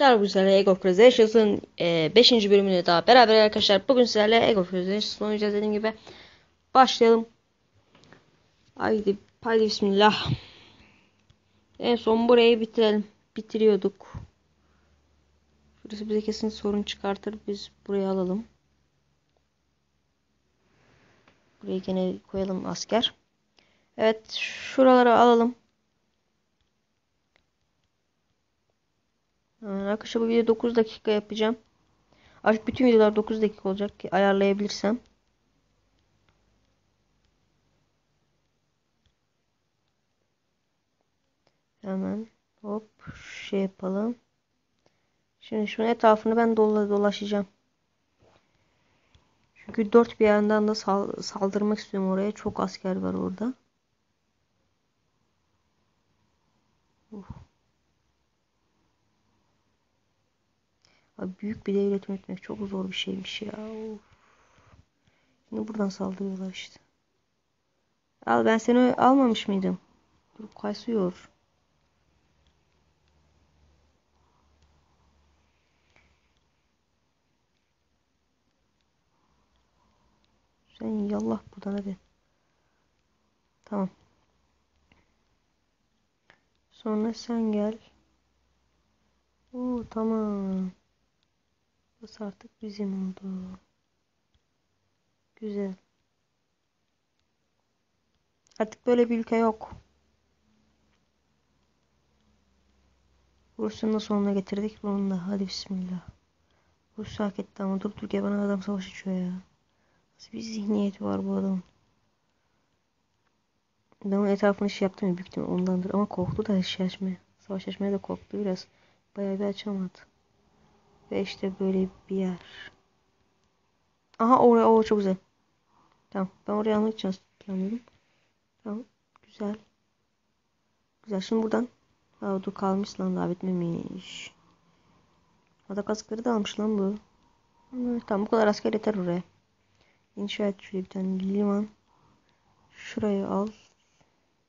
Bu sizlerle Ego Presentions'ın 5. bölümünde daha beraber arkadaşlar. Bugün sizlerle Ego Presentions'ın oynayacağız dediğim gibi. Başlayalım. Haydi, haydi bismillah. En son burayı bitirelim. Bitiriyorduk. Burası bize kesin sorun çıkartır. Biz burayı alalım. Burayı gene koyalım asker. Evet şuraları alalım. Arkadaşlar bu video 9 dakika yapacağım. Artık bütün videolar 9 dakika olacak ki ayarlayabilirsem. Hemen hop şey yapalım. Şimdi şunun etrafını ben dola dolaşacağım. Çünkü dört bir yandan da sal saldırmak istiyorum oraya. Çok asker var orada. Büyük bir devlet yönetmek çok zor bir şeymiş ya. Of. Şimdi buradan saldırıyorlar işte. Al ben seni almamış mıydım? Dur kaysıyor. Sen yallah buradan hadi. Tamam. Sonra sen gel. Oo tamam. Burası artık bizim oldu. Güzel. Artık böyle bir ülke yok. Rusya'nın da sonuna getirdik bunu da. Hadi bismillah. Rusya hak etti ama dur dur bana adam savaş açıyor ya. Nasıl bir zihniyeti var bu adamın. Adamın etrafını şey yaptım ya büyük ondandır ama korktu da şey açmaya. Savaş açmaya da korktu biraz. Bayağı bir açamadı. Ve işte böyle bir yer. Aha oraya o çok güzel. Tamam ben oraya almak için planlıyorum. Tamam güzel. Güzel şimdi buradan. Aa, dur kalmış lan daha bitmemiş. Adak askeri de almış lan bu. Tamam bu kadar asker yeter oraya. İnşa et şöyle bir tane liman. Şurayı al.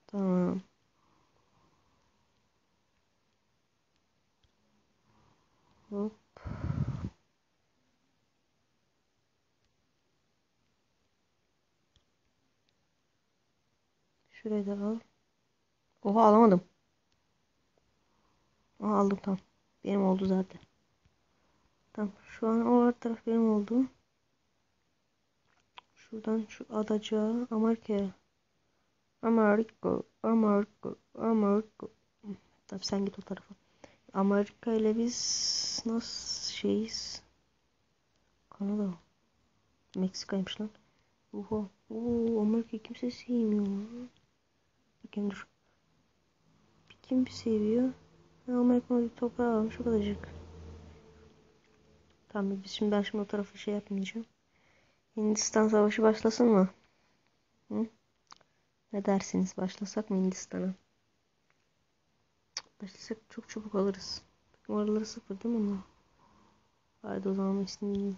Tamam. Hop. Şurayı da al. Oha alamadım. Aha aldım tamam. Benim oldu zaten. Tamam şu an o taraf benim oldu. Şuradan şu adacağı Amerika'ya. Amerika, Amerika, Amerika. Tabii sen git o tarafa. Amerika ile biz nasıl şeyiz? Kanada. Meksika'ymış lan. Oha. Oo, Amerika kimse sevmiyor. Bakayım dur. Kim seviyor? Amerika'nın bir toprağı almış o kadarcık. Tamam biz şimdi ben şimdi o tarafı şey yapmayacağım. Hindistan savaşı başlasın mı? Hı? Ne dersiniz? Başlasak mı Hindistan'a? Başlasak çok çabuk alırız. Oraları sıfır değil mi onlar? Haydi o zaman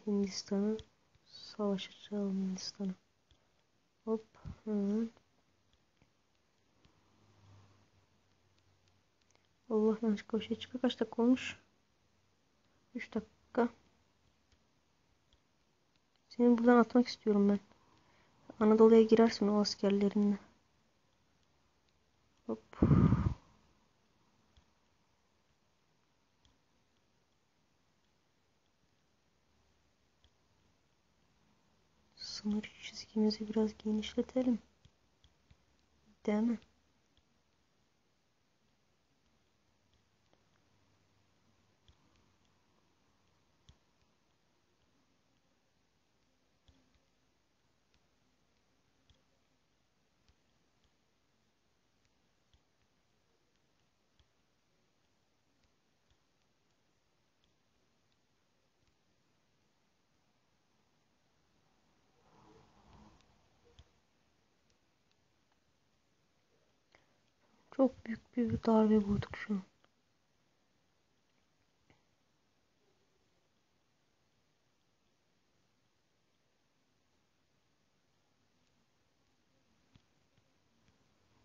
Hindistan'a savaş açalım Hindistan'a. Hop. Hemen. Allah yanlışlıkla şey çıkıyor. Kaç dakika olmuş? 3 dakika. Seni buradan atmak istiyorum ben. Anadolu'ya girersin o askerlerinle. Hop. Sınır çizgimizi biraz genişletelim. Değil mi? Çok büyük bir darbe vurduk şu an.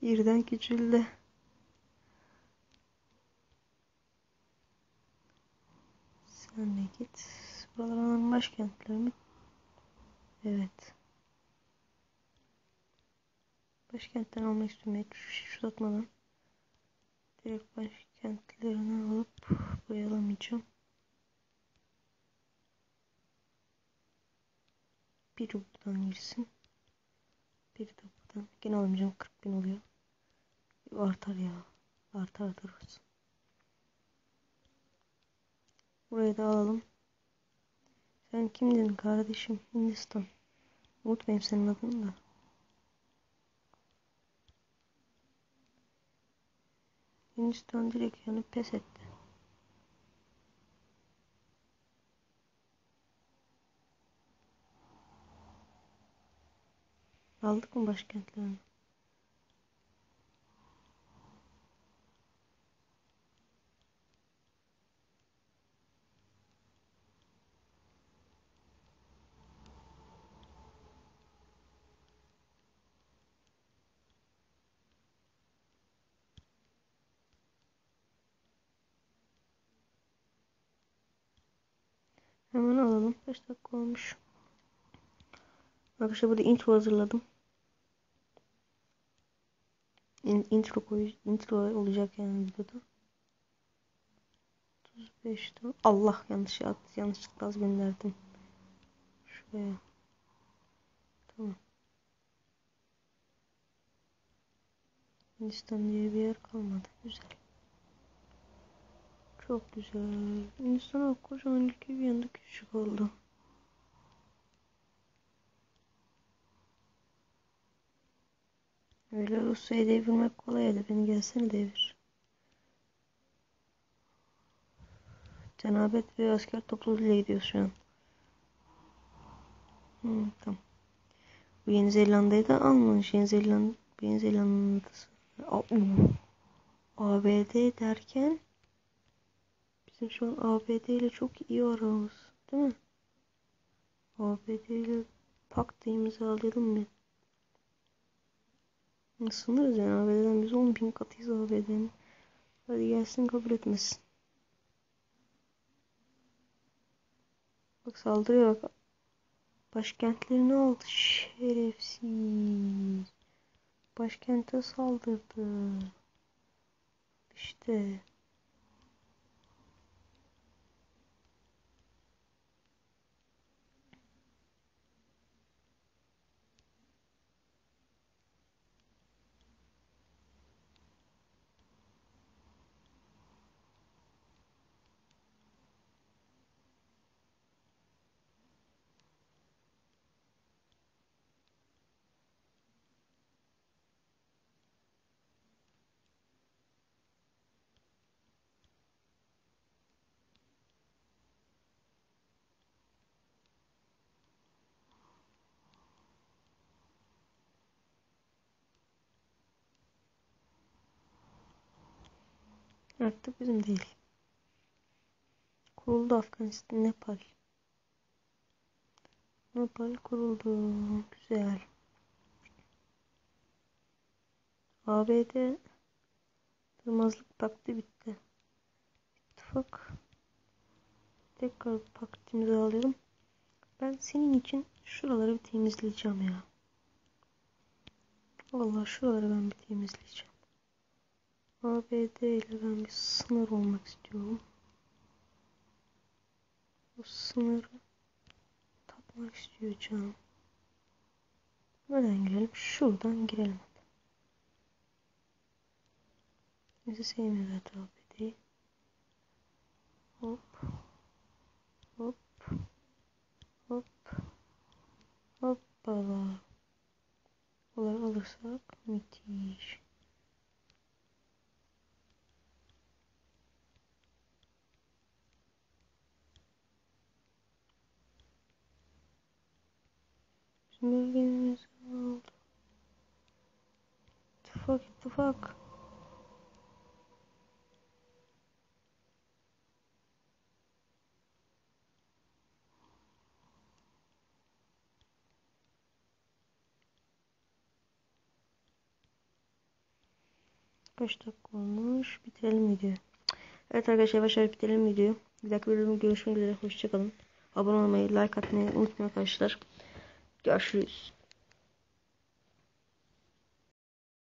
Birden küçüldü. git. Buraların başkentleri mi? Evet. Başkentten almak istiyorum. Hiç şu satmadan. Direkt başkentlerini alıp buraya alamayacağım. Biri buradan girsin. Biri de buradan. Gene alamayacağım. 40 bin oluyor. Artar ya. Artar artar olsun. Burayı da alalım. Sen kimdin kardeşim? Hindistan. Unutmayayım senin adını da. Hindistan direkt yani pes etti. Aldık mı başkentlerini? Hemen alalım. 5 dakika olmuş. Arkadaşlar burada intro hazırladım. In, intro koy, intro olacak yani videoda. 35'te. Allah yanlış yanlışlıkla az gönderdim. Şuraya. Tamam. Hindistan diye bir yer kalmadı. Güzel. Çok güzel. Hindistan kocaman ülke bir yanda küçük oldu. Öyle Rusya'yı devirmek kolaydı. Beni gelsene devir. Cenabet ve asker topluluğuyla gidiyoruz şu an. Hmm, tamam. Bu Yeni Zelanda'yı da almış. Yeni Zelanda, Yeni Zelanda'sı. ABD derken bizim şu an ABD ile çok iyi aramız. Değil mi? ABD ile pakt imzalayalım mı? Sınırız yani ABD'den biz 10 bin katıyız ABD'nin. Hadi gelsin kabul etmesin. Bak saldırıyor bak. Başkentlerini aldı şerefsiz. Başkente saldırdı. İşte. Artık bizim değil. Kuruldu Afganistan, Nepal. Nepal kuruldu. Güzel. ABD Durmazlık paktı bitti. İttifak tekrar pakt imzalayalım. Ben senin için şuraları bir temizleyeceğim ya. Vallahi şuraları ben bir temizleyeceğim. ABD ile ben bir sınır olmak istiyorum. Bu sınırı tatmak istiyor canım. Nereden girelim? Şuradan girelim. Bizi sevmiyor zaten ABD'yi. Hop. Hop. Hop. Hoppala. Bunları alırsak müthiş. Bölgemiz oldu. İttifak ittifak. Kaç dakika olmuş? Bitirelim videoyu. Evet arkadaşlar yavaş yavaş bitirelim videoyu. Bir dahaki videoda görüşmek üzere. Hoşçakalın. Abone olmayı, like atmayı unutmayın arkadaşlar. ja, tschüss.